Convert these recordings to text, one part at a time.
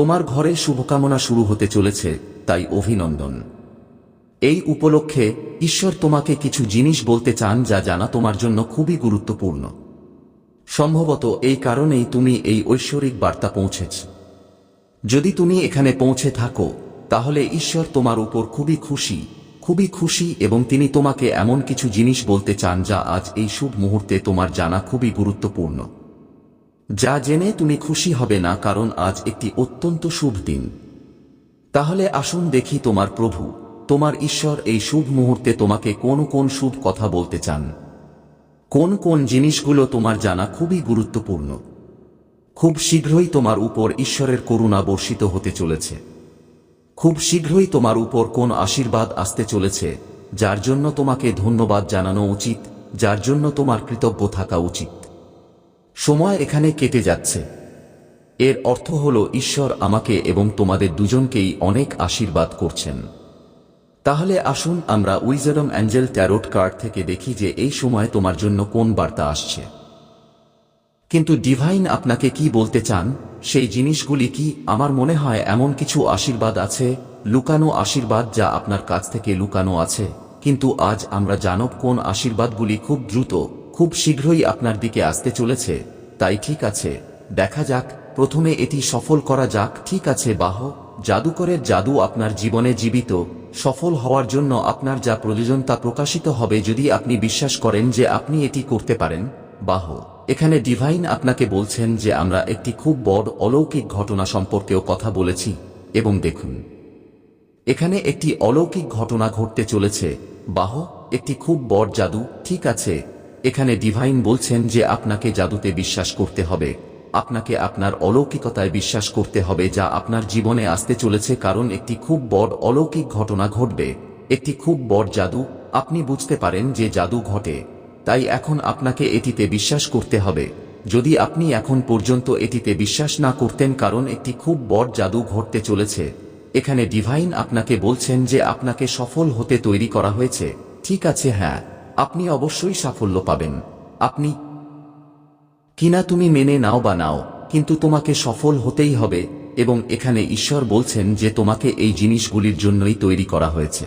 তোমার ঘরে শুভকামনা শুরু হতে চলেছে, তাই অভিনন্দন। এই উপলক্ষে ঈশ্বর তোমাকে কিছু জিনিস বলতে চান যা জানা তোমার জন্য খুবই গুরুত্বপূর্ণ। সম্ভবত এই কারণেই তুমি এই ঐশ্বরিক বার্তা পৌঁছেছ। যদি তুমি এখানে পৌঁছে থাকো, তাহলে ঈশ্বর তোমার উপর খুবই খুশি খুবই খুশি এবং তিনি তোমাকে এমন কিছু জিনিস বলতে চান যা আজ এই শুভ মুহূর্তে তোমার জানা খুবই গুরুত্বপূর্ণ। যা জেনে তুমি খুশি হবে না কারণ আজ একটি অত্যন্ত শুভ দিন। তাহলে আসুন দেখি তোমার প্রভু, তোমার ঈশ্বর এই শুভ মুহূর্তে তোমাকে কোন কোন শুভ কথা বলতে চান। কোন কোন জিনিসগুলো তোমার জানা খুবই গুরুত্বপূর্ণ। খুব শীঘ্রই তোমার উপর ঈশ্বরের করুণা বর্ষিত হতে চলেছে। খুব শীঘ্রই তোমার উপর কোন আশীর্বাদ আসতে চলেছে, যার জন্য তোমাকে ধন্যবাদ জানানো উচিত, যার জন্য তোমার কৃতজ্ঞ থাকা উচিত। সময় এখানে কেটে যাচ্ছে। এর অর্থ হল, ঈশ্বর আমাকে এবং তোমাদের দুজনকেই অনেক আশীর্বাদ করছেন। তাহলে আসুন আমরা উইজডম অ্যাঞ্জেল ট্যারোট কার্ড থেকে দেখি যে এই সময় তোমার জন্য কোন বার্তা আসছে। কিন্তু ডিভাইন আপনাকে কি বলতে চান? সেই জিনিসগুলি কি আমার মনে হয় এমন কিছু আশীর্বাদ আছে? লুকানো আশীর্বাদ যা আপনার কাছ থেকে লুকানো আছে। কিন্তু আজ আমরা জানব কোন আশীর্বাদগুলি খুব দ্রুত খুব শীঘ্রই আপনার দিকে আসতে চলেছে। তাই ঠিক আছে, দেখা যাক, প্রথমে এটি সফল করা যাক, ঠিক আছে, বাহ, জাদুকরের জাদু আপনার জীবনে জীবিত, সফল হওয়ার জন্য আপনার যা প্রয়োজন তা প্রকাশিত হবে যদি আপনি বিশ্বাস করেন যে আপনি এটি করতে পারেন, বাহ। এখানে ডিভাইন আপনাকে বলছেন যে আমরা একটি খুব বড় অলৌকিক ঘটনা সম্পর্কেও কথা বলেছি, এবং দেখুন। এখানে একটি অলৌকিক ঘটনা ঘটতে চলেছে, বাহ, একটি খুব বড় জাদু, ঠিক আছে এখানে ডিভাইন বলছেন যে আপনাকে জাদুতে বিশ্বাস করতে হবে। আপনাকে আপনার অলৌকিকতায় বিশ্বাস করতে হবে যা আপনার জীবনে আসতে চলেছে কারণ একটি খুব বড় অলৌকিক ঘটনা ঘটবে। একটি খুব বড় জাদু, আপনি বুঝতে পারেন যে জাদু ঘটে। তাই এখন আপনাকে এটিতে বিশ্বাস করতে হবে। যদি আপনি এখন পর্যন্ত এটিতে বিশ্বাস না করতেন কারণ একটি খুব বড় জাদু ঘটতে চলেছে। এখানে ডিভাইন আপনাকে বলছেন যে আপনাকে সফল হতে তৈরি করা হয়েছে। ঠিক আছে হ্যাঁ। আপনি অবশ্যই সাফল্য পাবেন। আপনি, কিনা তুমি মেনে নাও বা নাও, কিন্তু তোমাকে সফল হতেই হবে, এবং এখানে ঈশ্বর বলছেন যে তোমাকে এই জিনিসগুলির জন্যই তৈরি করা হয়েছে।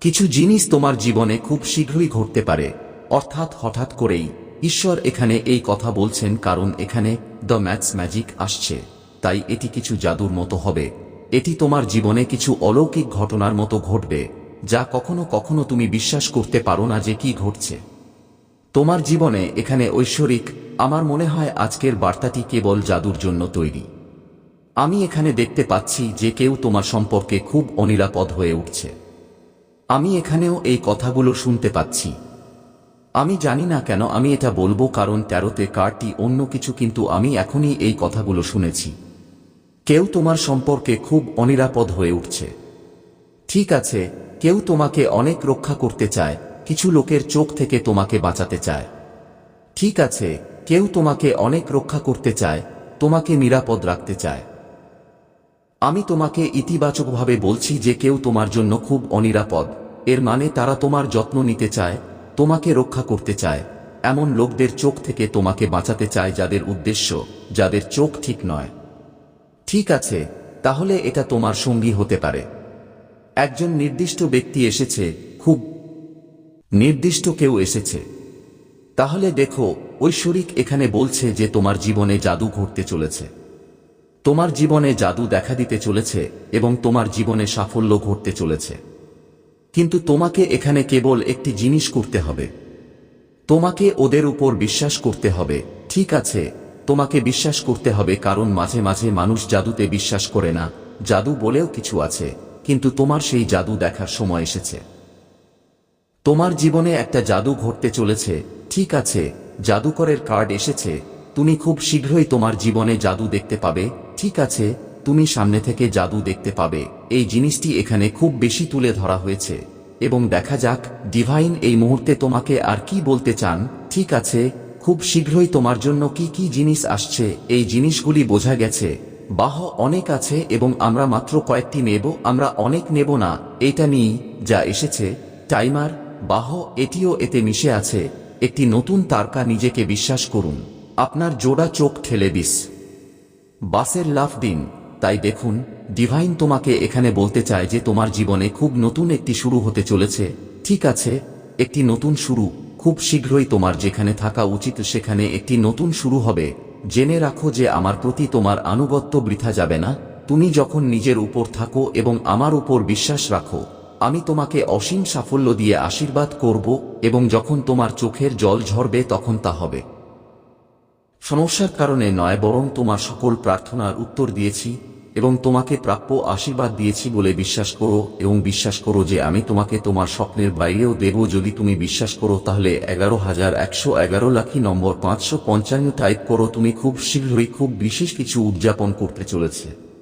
কিছু জিনিস তোমার জীবনে খুব শীঘ্রই ঘটতে পারে। অর্থাৎ হঠাৎ করেই ঈশ্বর এখানে এই কথা বলছেন কারণ এখানে দ্য ম্যাথস ম্যাজিক আসছে। তাই এটি কিছু জাদুর মতো হবে। এটি তোমার জীবনে কিছু অলৌকিক ঘটনার মতো ঘটবে। যা কখনো কখনো তুমি বিশ্বাস করতে পারো না যে কি ঘটছে। তোমার জীবনে এখানে ঐশ্বরিক, আমার মনে হয় আজকের বার্তাটি কেবল জাদুর জন্য তৈরি। আমি এখানে দেখতে পাচ্ছি যে কেউ তোমার সম্পর্কে খুব অনিরাপদ হয়ে উঠছে। আমি এখানেও এই কথাগুলো শুনতে পাচ্ছি। আমি জানি না কেন আমি এটা বলব কারণ তেরোতে কার্ডটি অন্য কিছু কিন্তু আমি এখনই এই কথাগুলো শুনেছি। কেউ তোমার সম্পর্কে খুব অনিরাপদ হয়ে উঠছে। ঠিক আছে কেউ তোমাকে অনেক রক্ষা করতে চায়, কিছু লোকের চোখ থেকে তোমাকে বাঁচাতে চায়। ঠিক আছে, কেউ তোমাকে অনেক রক্ষা করতে চায়, তোমাকে নিরাপদ রাখতে চায়। আমি তোমাকে ইতিবাচকভাবে বলছি যে কেউ তোমার জন্য খুব অনিরাপদ। এর মানে তারা তোমার যত্ন নিতে চায়, তোমাকে রক্ষা করতে চায়। এমন লোকদের চোখ থেকে তোমাকে বাঁচাতে চায় যাদের উদ্দেশ্য, যাদের চোখ ঠিক নয়। ঠিক আছে, তাহলে এটা তোমার সঙ্গী হতে পারে। একজন নির্দিষ্ট ব্যক্তি এসেছে, খুব নির্দিষ্ট কেউ এসেছে। তাহলে দেখো, ঐশ্বরিক এখানে বলছে যে তোমার জীবনে জাদু ঘটতে চলেছে। তোমার জীবনে জাদু দেখা দিতে চলেছে এবং তোমার জীবনে সাফল্য ঘটতে চলেছে। কিন্তু তোমাকে এখানে কেবল একটি জিনিস করতে হবে। তোমাকে ওদের উপর বিশ্বাস করতে হবে, ঠিক আছে, তোমাকে বিশ্বাস করতে হবে কারণ মাঝে মাঝে মানুষ জাদুতে বিশ্বাস করে না, জাদু বলেও কিছু আছে। কিন্তু তোমার সেই জাদু দেখার সময় এসেছে। তোমার জীবনে একটা জাদু ঘটতে চলেছে, ঠিক আছে, জাদুকরের কার্ড এসেছে, তুমি খুব শীঘ্রই তোমার জীবনে জাদু দেখতে পাবে, ঠিক আছে, তুমি সামনে থেকে জাদু দেখতে পাবে, এই জিনিসটি এখানে খুব বেশি তুলে ধরা হয়েছে। এবং দেখা যাক, ডিভাইন এই মুহূর্তে তোমাকে আর কি বলতে চান, ঠিক আছে, খুব শীঘ্রই তোমার জন্য কি কি জিনিস আসছে, এই জিনিসগুলি বোঝা গেছে বাহ অনেক আছে এবং আমরা মাত্র কয়েকটি নেব, আমরা অনেক নেব না, এটা নিই যা এসেছে, টাইমার, বাহ, এটিও এতে মিশে আছে, একটি নতুন তারকা নিজেকে বিশ্বাস করুন, আপনার জোড়া চোখ ঠেলে দিস। বাসের লাফ দিন, তাই দেখুন, ডিভাইন তোমাকে এখানে বলতে চায় যে তোমার জীবনে খুব নতুন একটি শুরু হতে চলেছে, ঠিক আছে, একটি নতুন শুরু, খুব শীঘ্রই তোমার যেখানে থাকা উচিত সেখানে একটি নতুন শুরু হবে জেনে রাখো যে আমার প্রতি তোমার আনুগত্য বৃথা যাবে না, তুমি যখন নিজের উপর থাকো এবং আমার উপর বিশ্বাস রাখো, আমি তোমাকে অসীম সাফল্য দিয়ে আশীর্বাদ করব এবং যখন তোমার চোখের জল ঝরবে তখন তা হবে। সমস্যার কারণে নয়, বরং তোমার সকল প্রার্থনার উত্তর দিয়েছি এবং তোমাকে প্রাপ্য আশীর্বাদ দিয়েছি বলে বিশ্বাস করো এবং বিশ্বাস করো যে আমি তোমাকে তোমার স্বপ্নের বাইরেও দেব। যদি তুমি বিশ্বাস করো, তাহলে এগারো হাজার একশো এগারো লাখি নম্বর পাঁচশো পঞ্চান্ন টাইপ করো। তুমি খুব শীঘ্রই খুব বিশেষ কিছু উদযাপন করতে চলেছে।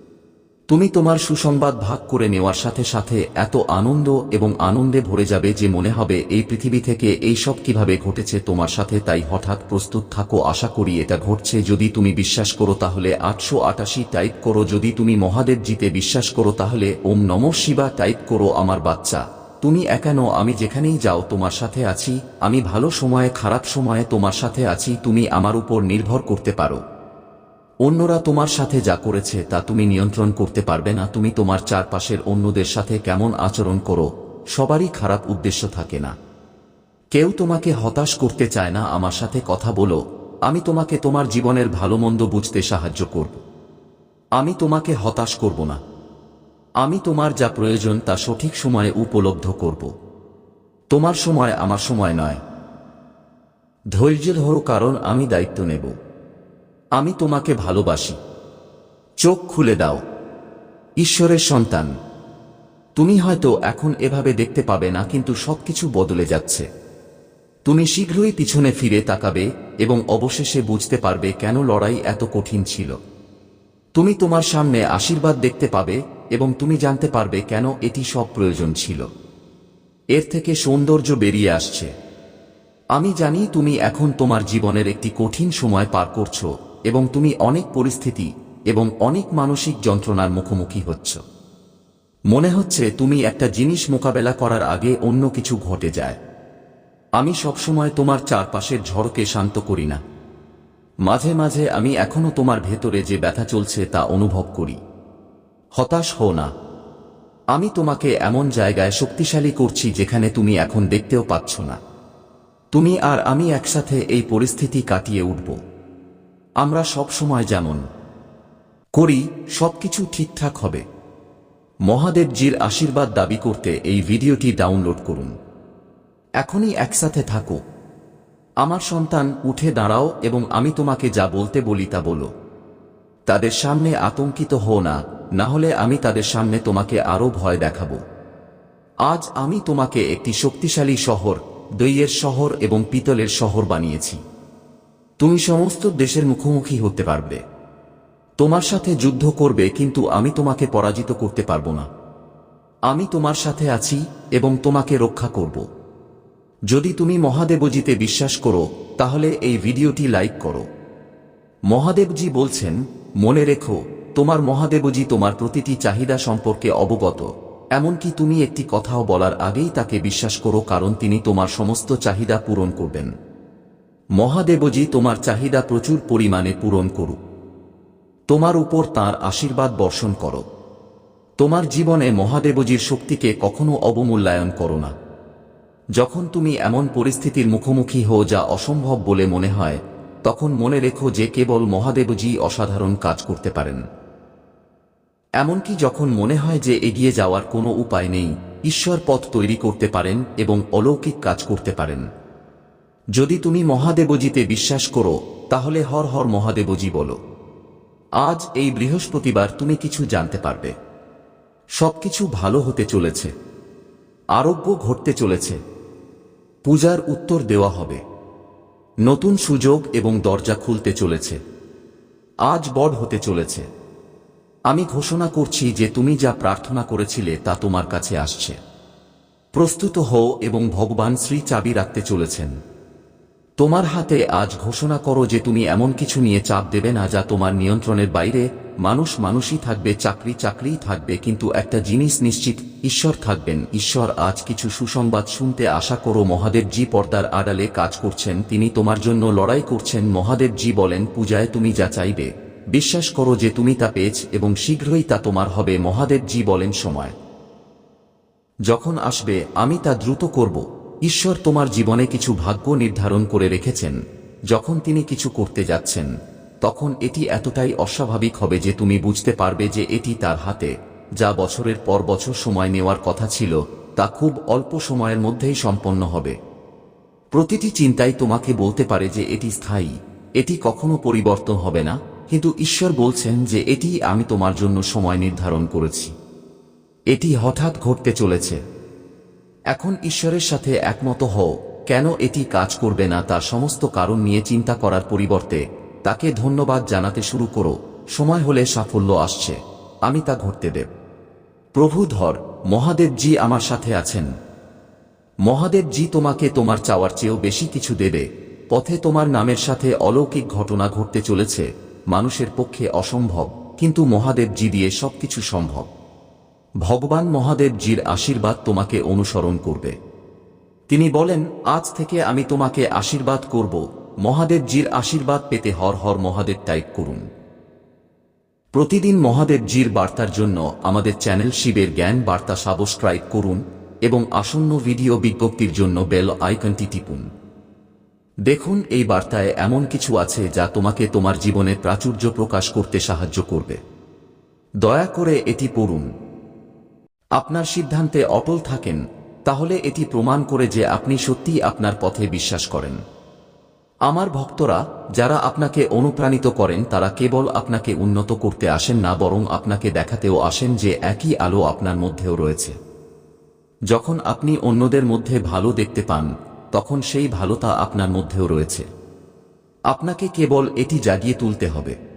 তুমি তোমার সুসংবাদ ভাগ করে নেওয়ার সাথে সাথে এত আনন্দ এবং আনন্দে ভরে যাবে যে মনে হবে, এই পৃথিবী থেকে এই সব কীভাবে ঘটেছে তোমার সাথে তাই হঠাৎ প্রস্তুত থাকো। আশা করি এটা ঘটছে। যদি তুমি বিশ্বাস করো তাহলে আটশো আটাশি টাইপ করো। যদি তুমি মহাদেব জিতে বিশ্বাস করো তাহলে ওম নম শিবা টাইপ করো আমার বাচ্চা। তুমি একানো আমি যেখানেই যাও তোমার সাথে আছি। আমি ভালো সময়ে, খারাপ সময়ে তোমার সাথে আছি। তুমি আমার উপর নির্ভর করতে পারো। অন্যরা তোমার সাথে যা করেছে তা তুমি নিয়ন্ত্রণ করতে পারবে না, তুমি তোমার চারপাশের অন্যদের সাথে কেমন আচরণ করো, সবারই খারাপ উদ্দেশ্য থাকে না। কেউ তোমাকে হতাশ করতে চায় না, আমার সাথে কথা বলো, আমি তোমাকে তোমার জীবনের ভালো মন্দ বুঝতে সাহায্য করব। আমি তোমাকে হতাশ করব না। আমি তোমার যা প্রয়োজন তা সঠিক সময়ে উপলব্ধ করব। তোমার সময় আমার সময় নয়। ধৈর্য ধরো, কারণ আমি দায়িত্ব নেব। আমি তোমাকে ভালোবাসি। চোখ খুলে দাও। ঈশ্বরের সন্তান। তুমি হয়তো এখন এভাবে দেখতে পাবে না, কিন্তু সবকিছু বদলে যাচ্ছে। তুমি শীঘ্রই পিছনে ফিরে তাকাবে এবং অবশেষে বুঝতে পারবে কেন লড়াই এত কঠিন ছিল। তুমি তোমার সামনে আশীর্বাদ দেখতে পাবে এবং তুমি জানতে পারবে কেন এটি সব প্রয়োজন ছিল। এর থেকে সৌন্দর্য বেরিয়ে আসছে। আমি জানি তুমি এখন তোমার জীবনের একটি কঠিন সময় পার করছ। এবং তুমি অনেক পরিস্থিতি এবং অনেক মানসিক যন্ত্রণার মুখোমুখি হচ্ছ। মনে হচ্ছে তুমি একটা জিনিস মোকাবেলা করার আগে অন্য কিছু ঘটে যায়। আমি সবসময় তোমার চারপাশের ঝড়কে শান্ত করি না। মাঝে মাঝে আমি এখনও তোমার ভেতরে যে ব্যথা চলছে তা অনুভব করি। হতাশ হও না। আমি তোমাকে এমন জায়গায় শক্তিশালী করছি যেখানে তুমি এখন দেখতেও পাচ্ছ না। তুমি আর আমি একসাথে এই পরিস্থিতি কাটিয়ে উঠব। আমরা সব সময় যেমন করি, সবকিছু ঠিকঠাক হবে। মহাদেবজির আশীর্বাদ দাবি করতে এই ভিডিওটি ডাউনলোড করুন। এখনই একসাথে থাকো। আমার সন্তান, উঠে দাঁড়াও এবং আমি তোমাকে যা বলতে বলি তা বলো। তাদের সামনে আতঙ্কিত হও না না হলে আমি তাদের সামনে তোমাকে আরও ভয় দেখাবো। আজ আমি তোমাকে একটি শক্তিশালী শহর, দইয়ের শহর এবং পিতলের শহর বানিয়েছি। তুমি সমস্ত দেশের মুখোমুখি হতে পারবে। তোমার সাথে যুদ্ধ করবে কিন্তু আমি তোমাকে পরাজিত করতে পারব না। আমি তোমার সাথে আছি এবং তোমাকে রক্ষা করব। যদি তুমি মহাদেবজিতে বিশ্বাস করো, তাহলে এই ভিডিওটি লাইক করো। মহাদেবজি বলছেন, মনে রেখো, তোমার মহাদেবজি তোমার প্রতিটি চাহিদা সম্পর্কে অবগত। এমনকি তুমি একটি কথাও বলার আগেই তাকে বিশ্বাস করো কারণ তিনি তোমার সমস্ত চাহিদা পূরণ করবেন। মহাদেবজি তোমার চাহিদা প্রচুর পরিমাণে পূরণ করুক। তোমার উপর তার আশীর্বাদ বর্ষণ করো। তোমার জীবনে মহাদেবজির শক্তিকে কখনো অবমূল্যায়ন করো না। যখন তুমি এমন পরিস্থিতির মুখোমুখি হও যা অসম্ভব বলে মনে হয়, তখন মনে রেখো যে কেবল মহাদেবজি অসাধারণ কাজ করতে পারেন। এমনকি যখন মনে হয় যে এগিয়ে যাওয়ার কোনো উপায় নেই, ঈশ্বর পথ তৈরি করতে পারেন এবং অলৌকিক কাজ করতে পারেন। যদি তুমি মহাদেবজিতে বিশ্বাস করো, তাহলে হর হর মহাদেবজি বলো। আজ এই বৃহস্পতিবার তুমি কিছু জানতে পারবে। সবকিছু ভালো হতে চলেছে। আরোগ্য ঘটতে চলেছে। পূজার উত্তর দেওয়া হবে। নতুন সুযোগ এবং দরজা খুলতে চলেছে। আজ বড় হতে চলেছে। আমি ঘোষণা করছি যে তুমি যা প্রার্থনা করেছিলে তা তোমার কাছে আসছে। প্রস্তুত হও এবং ভগবান শ্রী চাবি রাখতে চলেছেন। তোমার হাতে আজ ঘোষণা করো যে তুমি এমন কিছু নিয়ে চাপ দেবে না যা তোমার নিয়ন্ত্রণের বাইরে মানুষ মানুষই থাকবে, চাকরি চাকরিই থাকবে, কিন্তু একটা জিনিস নিশ্চিত, ঈশ্বর থাকবেন। ঈশ্বর আজ কিছু সুসংবাদ শুনতে আশা করো, মহাদেবজি পর্দার আড়ালে কাজ করছেন, তিনি তোমার জন্য লড়াই করছেন। মহাদেবজি বলেন, পূজায় তুমি যা চাইবে, বিশ্বাস করো যে তুমি তা পেয়েছ এবং শীঘ্রই তা তোমার হবে। মহাদেব জি বলেন, সময় যখন আসবে, আমি তা দ্রুত করব। ঈশ্বর তোমার জীবনে কিছু ভাগ্য নির্ধারণ করে রেখেছেন। যখন তিনি কিছু করতে যাচ্ছেন, তখন এটি এতটাই অস্বাভাবিক হবে যে তুমি বুঝতে পারবে যে এটি তার হাতে, যা বছরের পর বছর সময় নেওয়ার কথা ছিল, তা খুব অল্প সময়ের মধ্যেই সম্পন্ন হবে। প্রতিটি চিন্তাই তোমাকে বলতে পারে যে এটি স্থায়ী, এটি কখনো পরিবর্তন হবে না, কিন্তু ঈশ্বর বলছেন যে এটি আমি তোমার জন্য সময় নির্ধারণ করেছি। এটি হঠাৎ ঘটতে চলেছে। এখন ঈশ্বরের সাথে একমত হও, কেন এটি কাজ করবে না তার সমস্ত কারণ নিয়ে চিন্তা করার পরিবর্তে, তাকে ধন্যবাদ জানাতে শুরু করো, সময় হলে সাফল্য আসছে, আমি তা ঘটতে দেব। প্রভু ধর মহাদেবজি আমার সাথে আছেন। মহাদেবজি তোমাকে তোমার চাওয়ার চেয়েও বেশি কিছু দেবে, পথে তোমার নামের সাথে অলৌকিক ঘটনা ঘটতে চলেছে, মানুষের পক্ষে অসম্ভব, কিন্তু মহাদেবজি দিয়ে সবকিছু সম্ভব। ভগবান মহাদেবজির আশীর্বাদ তোমাকে অনুসরণ করবে। তিনি বলেন, আজ থেকে আমি তোমাকে আশীর্বাদ করব। মহাদেবজির আশীর্বাদ পেতে হর হর মহাদেব টাইপ করুন। প্রতিদিন মহাদেবজির বার্তার জন্য আমাদের চ্যানেল শিবের জ্ঞান বার্তা সাবস্ক্রাইব করুন এবং আসন্ন ভিডিও বিজ্ঞপ্তির জন্য বেল আইকনটি টিপুন। দেখুন, এই বার্তায় এমন কিছু আছে যা তোমাকে তোমার জীবনে প্রাচুর্য প্রকাশ করতে সাহায্য করবে। দয়া করে এটি পড়ুন। আপনার সিদ্ধান্তে অটল থাকেন, তাহলে এটি প্রমাণ করে যে আপনি সত্যিই আপনার পথে বিশ্বাস করেন। আমার ভক্তরা, যারা আপনাকে অনুপ্রাণিত করেন, তারা কেবল আপনাকে উন্নত করতে আসেন না, বরং আপনাকে দেখাতেও আসেন যে একই আলো আপনার মধ্যেও রয়েছে। যখন আপনি অন্যদের মধ্যে ভালো দেখতে পান, তখন সেই ভালোতা আপনার মধ্যেও রয়েছে। আপনাকে কেবল এটি জাগিয়ে তুলতে হবে।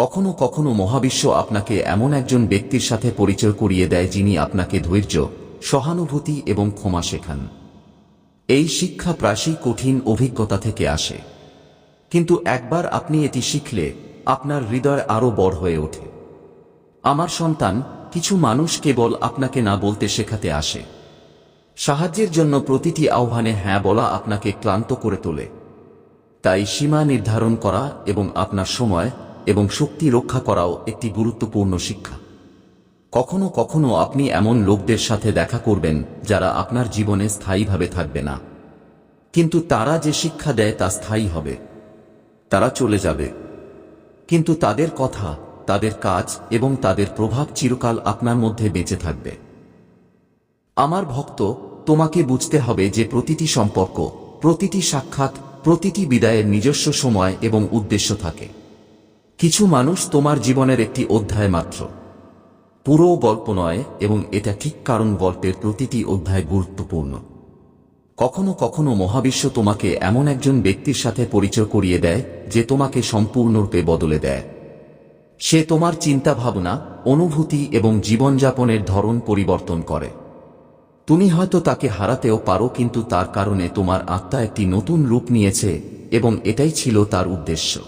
কখনো কখনো মহাবিশ্ব আপনাকে এমন একজন ব্যক্তির সাথে পরিচয় করিয়ে দেয় যিনি আপনাকে ধৈর্য, সহানুভূতি এবং ক্ষমা শেখান। এই শিক্ষা প্রায়শই কঠিন অভিজ্ঞতা থেকে আসে। কিন্তু একবার আপনি এটি শিখলে, আপনার হৃদয় আরও বড় হয়ে ওঠে। আমার সন্তান, কিছু মানুষ কেবল আপনাকে না বলতে শেখাতে আসে। সাহায্যের জন্য প্রতিটি আহ্বানে হ্যাঁ বলা আপনাকে ক্লান্ত করে তোলে। তাই সীমা নির্ধারণ করা এবং আপনার সময় এবং শক্তি রক্ষা করাও একটি গুরুত্বপূর্ণ শিক্ষা। কখনো কখনো আপনি এমন লোকদের সাথে দেখা করবেন যারা আপনার জীবনে স্থায়ীভাবে থাকবে না। কিন্তু তারা যে শিক্ষা দেয় তা স্থায়ী হবে। তারা চলে যাবে। কিন্তু তাদের কথা, তাদের কাজ এবং তাদের প্রভাব চিরকাল আপনার মধ্যে বেঁচে থাকবে। আমার ভক্ত, তোমাকে বুঝতে হবে যে প্রতিটি সম্পর্ক, প্রতিটি সাক্ষাৎ, প্রতিটি বিদায়ের নিজস্ব সময় এবং উদ্দেশ্য থাকে। কিছু মানুষ তোমার জীবনের একটি অধ্যায় মাত্র। পুরো গল্প নয় এবং এটা ঠিক কারণ গল্পের প্রতিটি অধ্যায় গুরুত্বপূর্ণ। কখনো কখনো মহাবিশ্ব তোমাকে এমন একজন ব্যক্তির সাথে পরিচয় করিয়ে দেয়, যে তোমাকে সম্পূর্ণরূপে বদলে দেয়। সে তোমার চিন্তা ভাবনা অনুভূতি এবং জীবনযাপনের ধরন পরিবর্তন করে। তুমি হয়তো তাকে হারাতেও পারো, কিন্তু তার কারণে তোমার আত্মা একটি নতুন রূপ নিয়েছে এবং এটাই ছিল তার উদ্দেশ্য।